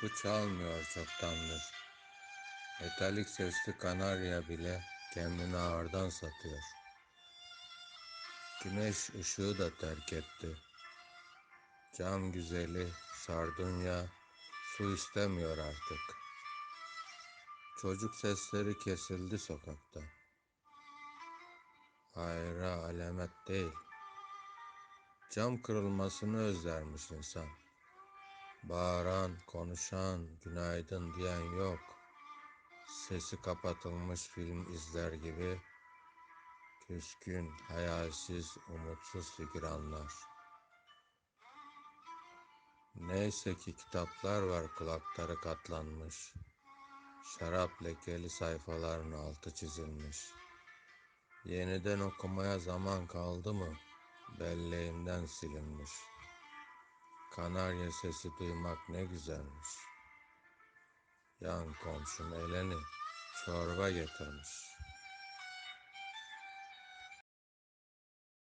Kapı çalmıyor çoktandır. Metalik sesli kanarya bile kendini ağırdan satıyor. Güneş ışığı da terk etti. Cam güzeli sardunya su istemiyor artık. Çocuk sesleri kesildi sokakta. Hayra alamet değil. Cam kırılmasını özlermiş insan. Bağıran, konuşan, günaydın diyen yok. Sesi kapatılmış film izler gibi küskün, hayalsiz, umutsuz figüranlar. Neyse ki kitaplar var kulakları katlanmış. Şarap lekeli sayfaların altı çizilmiş. Yeniden okumaya zaman kaldı mı? Belleğimden silinmiş. Kanarya sesi duymak ne güzelmiş. Yan komşum Eleni çorba getirmiş.